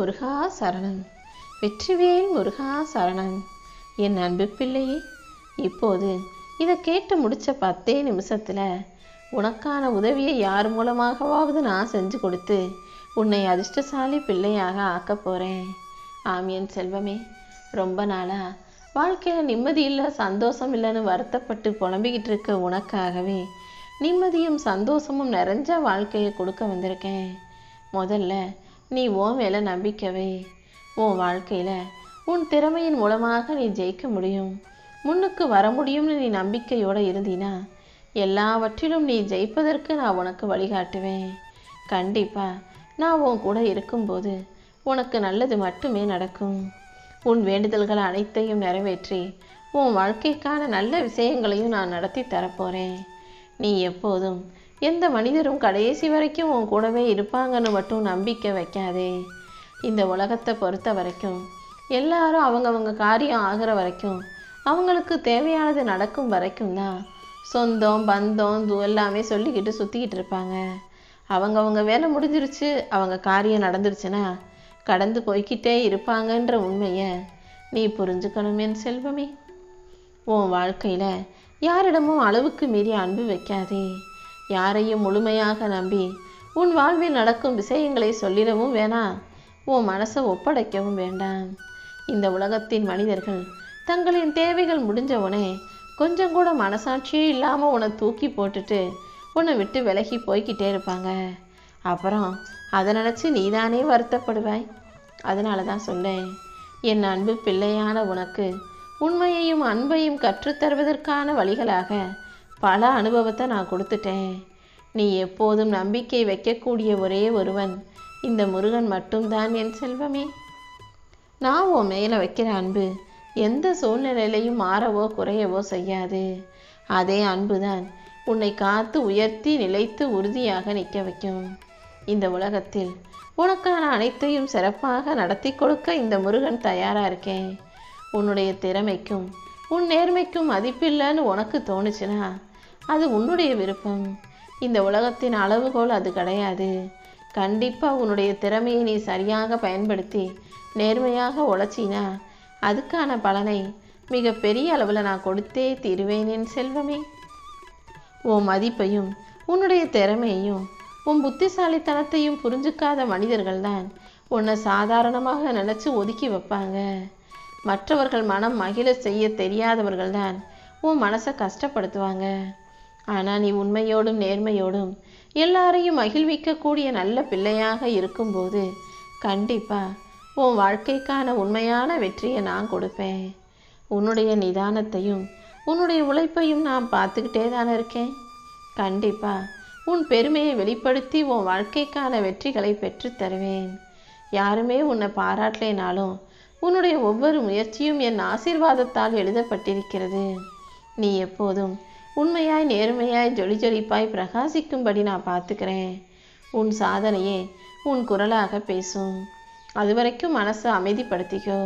முருகா சரணன் வெற்றிவேல் முருகா சரணன் என் அன்பு பிள்ளையே இப்போது இதை கேட்டு முடித்த பத்தே நிமிஷத்தில் உனக்கான உதவியை யார் மூலமாகவாவது நான் செஞ்சு கொடுத்து உன்னை அதிர்ஷ்டசாலி பிள்ளையாக ஆக்க போகிறேன் ஆமியன் செல்வமே ரொம்ப நாளாக வாழ்க்கையில் நிம்மதி இல்லை சந்தோஷம் இல்லைன்னு வருத்தப்பட்டு புலம்பிக்கிட்டு இருக்க உனக்காகவே நிம்மதியும் சந்தோஷமும் நிறைஞ்ச வாழ்க்கையை கொடுக்க வந்திருக்கேன். முதல்ல நீ உன் மேலே நம்பிக்கவே உன் வாழ்க்கையில் உன் திறமையின் மூலமாக நீ ஜெயிக்க முடியும். முன்னுக்கு வர முடியும்னு நீ நம்பிக்கையோடு இருந்தீனா எல்லாவற்றிலும் நீ ஜெயிப்பதற்கு நான் உனக்கு வழிகாட்டுவேன். கண்டிப்பாக நான் உன் கூட இருக்கும்போது உனக்கு நல்லது மட்டுமே நடக்கும். உன் வேண்டுதல்கள் அனைத்தையும் நிறைவேற்றி உன் வாழ்க்கைக்கான நல்ல விஷயங்களையும் நான் நடத்தி தரப்போகிறேன் நீ எப்போதும் எந்த மனிதரும் கடைசி வரைக்கும் உன் கூடவே இருப்பாங்கன்னு மட்டும் நம்பிக்கை வைக்காதே. இந்த உலகத்தை பொறுத்த வரைக்கும் எல்லாரும் அவங்கவங்க காரியம் ஆகிற வரைக்கும் அவங்களுக்கு தேவையானது நடக்கும் வரைக்கும் தான் சொந்தம் பந்தம் இது எல்லாமே சொல்லிக்கிட்டு சுற்றிக்கிட்டு இருப்பாங்க. அவங்கவங்க வேலை முடிஞ்சிருச்சு அவங்க காரியம் நடந்துருச்சுன்னா கடந்து போய்கிட்டே இருப்பாங்கன்ற உண்மையை நீ புரிஞ்சுக்கணும் என் செல்வமே. உன் வாழ்க்கையில் யாரிடமும் அளவுக்கு மீறி அன்பு வைக்காதே. யாரையும் முழுமையாக நம்பி உன் வாழ்வில் நடக்கும் விஷயங்களை சொல்லிடவும் வேணாம் உன் மனசை ஒப்படைக்கவும் வேண்டாம் இந்த உலகத்தின் மனிதர்கள் தங்களின் தேவைகள் முடிஞ்சவனே கொஞ்சம் கூட மனசாட்சியே இல்லாமல் உன்னை தூக்கி போட்டுட்டு உன்னை விட்டு விலகி போய்கிட்டே இருப்பாங்க. அப்புறம் அதை நினச்சி நீதானே வருத்தப்படுவாய்? அதனால தான் சொன்னேன் என் அன்பு பிள்ளையான உனக்கு உண்மையையும் அன்பையும் கற்றுத்தருவதற்கான வழிகளாக பல அனுபவத்தை நான் கொடுத்துட்டேன். நீ எப்போதும் நம்பிக்கை வைக்கக்கூடிய ஒரே ஒருவன். இந்த முருகன் மட்டும்தான் என் செல்வமே. நான் உன் மேலே வைக்கிற அன்பு எந்த சூழ்நிலையிலையும் மாறவோ குறையவோ செய்யாது. அதே அன்புதான் உன்னை காத்து உயர்த்தி நிலைத்து உறுதியாக நிற்க வைக்கும். இந்த உலகத்தில் உனக்கான அனைத்தையும் சிறப்பாக நடத்தி கொடுக்க இந்த முருகன் தயாராக இருக்கேன். உன்னுடைய திறமைக்கும் உன் நேர்மைக்கும் மதிப்பில்லைன்னு உனக்கு தோணுச்சுன்னா அது உன்னுடைய விருப்பம். இந்த உலகத்தின் அளவுகோல் அது கிடையாது. கண்டிப்பாக உன்னுடைய திறமையை நீ சரியாக பயன்படுத்தி நேர்மையாக உழைச்சினா அதுக்கான பலனை மிக பெரிய அளவில் நான் கொடுத்தே தீருவேன் என் செல்வமே. உன் மதிப்பையும் உன்னுடைய திறமையையும் உன் புத்திசாலித்தனத்தையும் புரிஞ்சுக்காத மனிதர்கள் தான் உன்னை சாதாரணமாக நினச்சி ஒதுக்கி வைப்பாங்க. மற்றவர்கள் மனம் மகிழ செய்ய தெரியாதவர்கள் தான் உன் மனசை கஷ்டப்படுத்துவாங்க. ஆனால் நீ உண்மையோடும் நேர்மையோடும் எல்லாரையும் மகிழ்விக்கக்கூடிய நல்ல பிள்ளையாக இருக்கும்போது கண்டிப்பாக உன் வாழ்க்கைக்கான உண்மையான வெற்றியை நான் கொடுப்பேன். உன்னுடைய நிதானத்தையும் உன்னுடைய உழைப்பையும் நான் பார்த்துக்கிட்டே தானே இருக்கேன். கண்டிப்பாக உன் பெருமையை வெளிப்படுத்தி உன் வாழ்க்கைக்கான வெற்றிகளை பெற்றுத்தருவேன் யாருமே உன்னை பாராட்டலைனாலும் உன்னுடைய ஒவ்வொரு முயற்சியும் என் ஆசீர்வாதத்தால் எழுதப்பட்டிருக்கிறது. நீ எப்போதும் உண்மையாய் நேர்மையாய் ஜொலி ஜொலிப்பாய் பிரகாசிக்கும்படி நான் பார்த்துக்கிறேன். உன் சாதனையே உன் குரலாக பேசும். அதுவரைக்கும் மனசை அமைதிப்படுத்திக்கோ.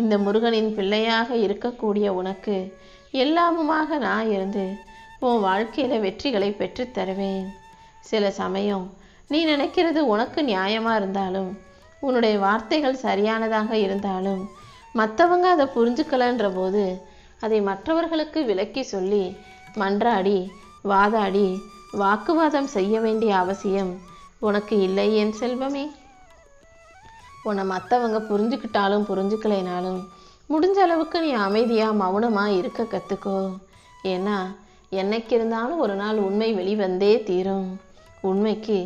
இந்த முருகனின் பிள்ளையாக இருக்கக்கூடிய உனக்கு எல்லாமுமாக நான் இருந்து உன் வாழ்க்கையில் வெற்றிகளை பெற்றுத்தருவேன் சில சமயம் நீ நினைக்கிறது உனக்கு நியாயமாக இருந்தாலும் உன்னுடைய வார்த்தைகள் சரியானதாக இருந்தாலும் மற்றவங்க அதை புரிஞ்சுக்கலன்ற போது அதை மற்றவர்களுக்கு விளக்கி சொல்லி மன்றாடி வாதாடி வாக்குவாதம் செய்ய வேண்டிய அவசியம் உனக்கு இல்லை என் செல்வமே. உன்னை மற்றவங்க புரிஞ்சுக்கிட்டாலும் புரிஞ்சுக்கலைனாலும் முடிஞ்ச அளவுக்கு நீ அமைதியாக மௌனமாக இருக்க கற்றுக்கோ ஏன்னா என்னைக்கு இருந்தாலும் ஒரு நாள் உண்மை வெளிவந்தே தீரும். உண்மைக்கு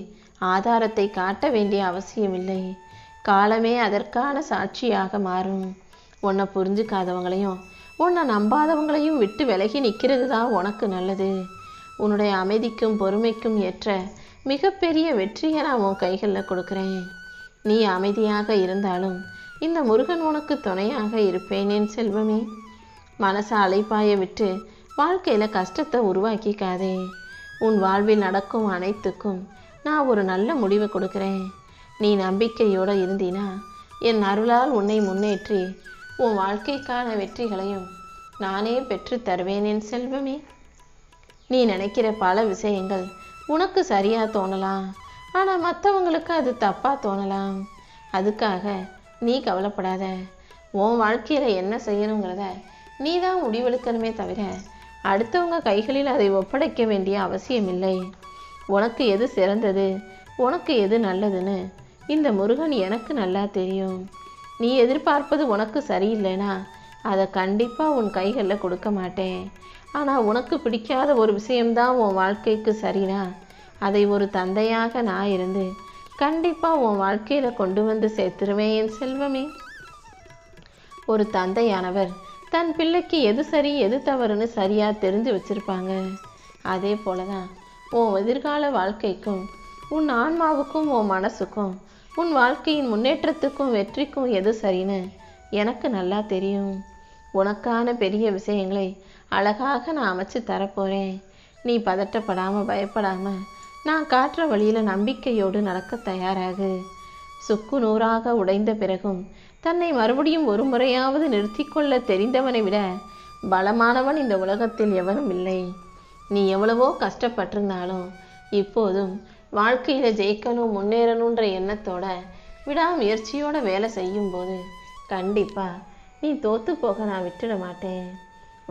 ஆதாரத்தை காட்ட வேண்டிய அவசியமில்லை. காலமே அதற்கான சாட்சியாக மாறும். உன்னை புரிஞ்சுக்காதவங்களையும் உன்னை நம்பாதவங்களையும் விட்டு விலகி நிற்கிறது தான் உனக்கு நல்லது. உன்னுடைய அமைதிக்கும் பொறுமைக்கும் ஏற்ற மிகப்பெரிய வெற்றியை நான் உன் கைகளில் கொடுக்குறேன். நீ அமைதியாக இருந்தாலும் இந்த முருகன் உனக்கு துணையாக இருப்பேனேன் செல்வமே. மனசை அலைப்பாய விட்டு வாழ்க்கையில் கஷ்டத்தை உருவாக்கிக்காதே. உன் வாழ்வில் நடக்கும் அனைத்துக்கும் நான் ஒரு நல்ல முடிவை கொடுக்குறேன். நீ நம்பிக்கையோடு இருந்தீனா என் அருளால் உன்னை முன்னேற்றி உன் வாழ்க்கைக்கான வெற்றிகளையும் நானே பெற்றுத் தருவேன் என் செல்வமே. நீ நினைக்கிற பல விஷயங்கள் உனக்கு சரியாக தோணலாம். ஆனால் மற்றவங்களுக்கு அது தப்பாக தோணலாம். அதுக்காக நீ கவலைப்படாத. உன் வாழ்க்கையில் என்ன செய்யணுங்கிறத நீ தான் முடிவெடுக்கணுமே தவிர அடுத்தவங்க கைகளில் அதை ஒப்படைக்க வேண்டிய அவசியமில்லை. உனக்கு எது சிறந்தது உனக்கு எது நல்லதுன்னு இந்த முருகன் எனக்கு நல்லா தெரியும். நீ எதிர்பார்ப்பது உனக்கு சரியில்லைனா அதை கண்டிப்பாக உன் கைகளில் கொடுக்க மாட்டேன். ஆனால் உனக்கு பிடிக்காத ஒரு விஷயம்தான் உன் வாழ்க்கைக்கு சரினா அதை ஒரு தந்தையாக நான் இருந்து கண்டிப்பாக உன் வாழ்க்கையில் கொண்டு வந்து சேர்த்துருவேன் என் செல்வமே. ஒரு தந்தையானவர் தன் பிள்ளைக்கு எது சரி எது தவறுன்னு சரியாக தெரிஞ்சு வச்சிருப்பாங்க. அதே போல தான் உன் எதிர்கால வாழ்க்கைக்கும் உன் ஆன்மாவுக்கும் உன் மனசுக்கும் உன் வாழ்க்கையின் முன்னேற்றத்துக்கும் வெற்றிக்கும் எது சரின்னு எனக்கு நல்லா தெரியும். உனக்கான பெரிய விஷயங்களை அழகாக நான் அமைச்சு தரப்போகிறேன் நீ பதட்டப்படாமல் பயப்படாமல் நான் காட்டுற வழியில் நம்பிக்கையோடு நடக்க தயாராகு. சுக்கு நூறாக உடைந்த பிறகும் தன்னை மறுபடியும் ஒரு முறையாவது நிறுத்தி கொள்ள தெரிந்தவனை விட பலமானவன் இந்த உலகத்தில் எவரும் இல்லை. நீ எவ்வளவோ கஷ்டப்பட்டிருந்தாலும் இப்போதும் வாழ்க்கையில் ஜெயிக்கணும் முன்னேறணுன்ற எண்ணத்தோட விடாமுயற்சியோட வேலை செய்யும்போது கண்டிப்பாக நீ தோத்து போக நான் விட்டுட மாட்டேன்.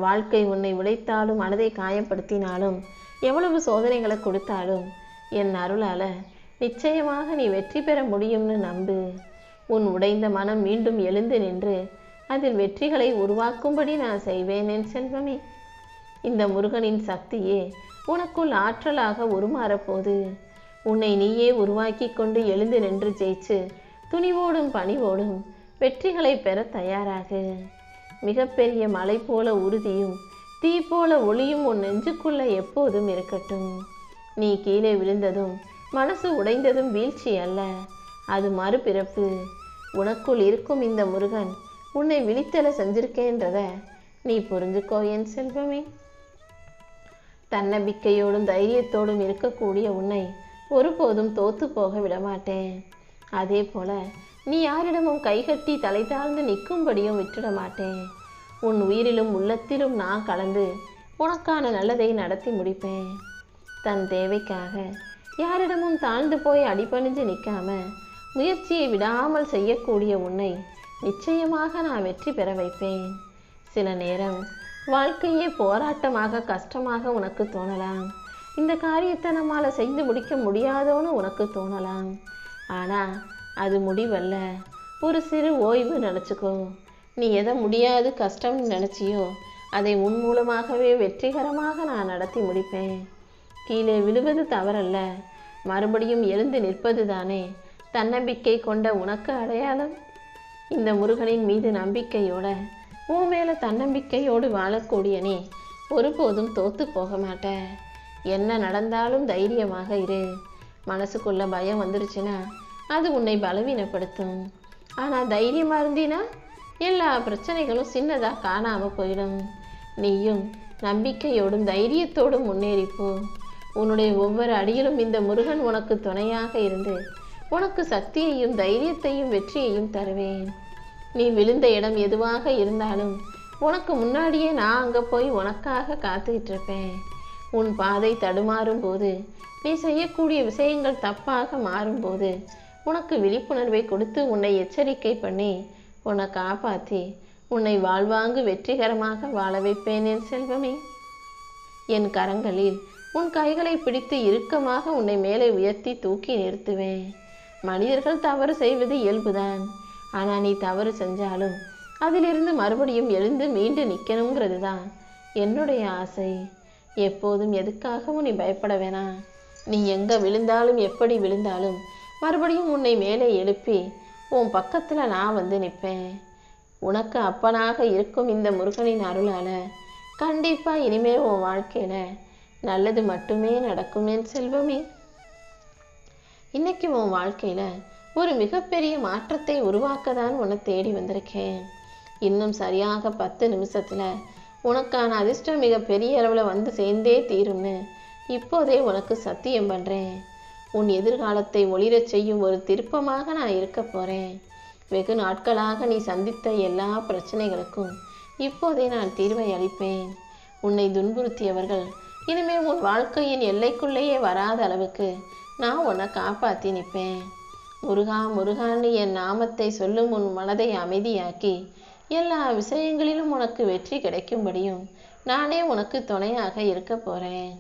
வாழ்க்கை உன்னை உடைத்தாலும் மனதை காயப்படுத்தினாலும் எவ்வளவு சோதனைகளை கொடுத்தாலும் என் அருளால் நிச்சயமாக நீ வெற்றி பெற முடியும்னு நம்பு. உன் உடைந்த மனம் மீண்டும் எழுந்து நின்று அதில் வெற்றிகளை உருவாக்கும்படி நான் செய்வேன் என் செல்வமே. இந்த முருகனின் சக்தியே உனக்குள் ஆற்றலாக உருமாறப்போது உன்னை நீயே உருவாக்கி கொண்டு எழுந்து நின்று ஜெயிச்சு துணிவோடும் பணிவோடும் வெற்றிகளை பெற தயாராகு. மிகப்பெரிய மலை போல உறுதியும் தீ போல ஒளியும் உன் நெஞ்சுக்குள்ள எப்போதும் இருக்கட்டும். நீ கீழே விழுந்ததும் மனசு உடைந்ததும் வீழ்ச்சி அல்ல. அது மறுபிறப்பு. உனக்குள் இருக்கும் இந்த முருகன் உன்னை விழித்தல செஞ்சிருக்கேன்றத நீ புரிஞ்சுக்கோ என் செல்வமே. தன்னம்பிக்கையோடும் தைரியத்தோடும் இருக்கக்கூடிய உன்னை ஒருபோதும் தோத்து போக விடமாட்டேன். அதே போல நீ யாரிடமும் கைகட்டி தலை தாழ்ந்து நிற்கும்படியும் விட்டுட மாட்டேன் உன் உயிரிலும் உள்ளத்திலும் நான் கலந்து உனக்கான நல்லதை நடத்தி முடிப்பேன். தன் தேவைக்காக யாரிடமும் தாழ்ந்து போய் அடிபணிஞ்சு நிற்காம முயற்சியை விடாமல் செய்யக்கூடிய உன்னை நிச்சயமாக நான் வெற்றி பெற வைப்பேன். சில நேரம் வாழ்க்கையே போராட்டமாக கஷ்டமாக உனக்கு தோணலாம். இந்த காரியத்தை நம்மால் செய்து முடிக்க முடியாதோன்னு உனக்கு தோணலாம். ஆனால் அது முடிவல்ல. ஒரு சிறு ஓய்வு நினச்சிக்கோ. நீ எதை முடியாது கஷ்டம்னு நினச்சியோ அதை உன் மூலமாகவே வெற்றிகரமாக நான் நடத்தி முடிப்பேன். கீழே விழுவது தவறல்ல. மறுபடியும் எழுந்து நிற்பது தானே தன்னம்பிக்கை கொண்ட உனக்கு அடையாளம்? இந்த முருகனின் மீது நம்பிக்கையோட உன் மேலே தன்னம்பிக்கையோடு வாழக்கூடிய நீ ஒருபோதும் தோத்து போக மாட்ட. என்ன நடந்தாலும் தைரியமாக இரு. மனசுக்குள்ள பயம் வந்துருச்சுன்னா அது உன்னை பலவீனப்படுத்தும். ஆனால் தைரியமாக இருந்தீனா எல்லா பிரச்சனைகளும் சின்னதாக காணாமல் போயிடும். நீயும் நம்பிக்கையோடும் தைரியத்தோடும் முன்னேறிப்போ உன்னுடைய ஒவ்வொரு அடியிலும் இந்த முருகன் உனக்கு துணையாக இருந்து உனக்கு சக்தியையும் தைரியத்தையும் வெற்றியையும் தருவேன். நீ விழுந்த இடம் எதுவாக இருந்தாலும் உனக்கு முன்னாடியே நான் அங்கே போய் உனக்காக காத்துக்கிட்டு இருப்பேன். உன் பாதை தடுமாறும் போது நீ செய்யக்கூடிய விஷயங்கள் தப்பாக மாறும்போது உனக்கு விழிப்புணர்வை கொடுத்து உன்னை எச்சரிக்கை பண்ணி உன்னை காப்பாற்றி உன்னை வாழ்வாங்கு வெற்றிகரமாக வாழ வைப்பேன் என் செல்வமே. என் கரங்களில் உன் கைகளை பிடித்து இறுக்கமாக உன்னை மேலே உயர்த்தி தூக்கி நிறுத்துவேன். மனிதர்கள் தவறு செய்வது இயல்புதான். ஆனால் நீ தவறு செஞ்சாலும் அதிலிருந்து மறுபடியும் எழுந்து மீண்டு நிற்கணுங்கிறது தான் என்னுடைய ஆசை. எப்போதும் எதுக்காகவும் நீ பயப்பட வேணாம் நீ எங்கே விழுந்தாலும் எப்படி விழுந்தாலும் மறுபடியும் உன்னை மேலே எழுப்பி உன் பக்கத்தில் நான் வந்து நிற்பேன். உனக்கு அப்பனாக இருக்கும் இந்த முருகனின் அருளால் கண்டிப்பாக இனிமே உன் வாழ்க்கையில் நல்லது மட்டுமே நடக்கும் என் செல்வமே. இன்னைக்கு உன் வாழ்க்கையில் ஒரு மிகப்பெரிய மாற்றத்தை உருவாக்க தான் உன்னை தேடி வந்திருக்கேன். இன்னும் சரியாக பத்து நிமிஷத்தில் உனக்கான அதிர்ஷ்டம் மிக பெரிய அளவில் வந்து சேர்ந்தே தீரும்னு. இப்போதே உனக்கு சத்தியம் பண்ணுறேன் உன் எதிர்காலத்தை ஒளிரச் செய்யும் ஒரு திருப்பமாக நான் இருக்க போகிறேன் வெகு நாட்களாக நீ சந்தித்த எல்லா பிரச்சனைகளுக்கும் இப்போதே நான் தீர்வை அளிப்பேன். உன்னை துன்புறுத்தியவர்கள் இனிமே உன் வாழ்க்கையின் எல்லைக்குள்ளேயே வராத அளவுக்கு நான் உன்னை காப்பாற்றி நிற்பேன். முருகா முருகான்னு என் நாமத்தை சொல்லும் உன் மனதை அமைதியாக்கி எல்லா விஷயங்களிலும் உனக்கு வெற்றி கிடைக்கும்படியும் நானே உனக்கு துணையாக இருக்க போறேன்.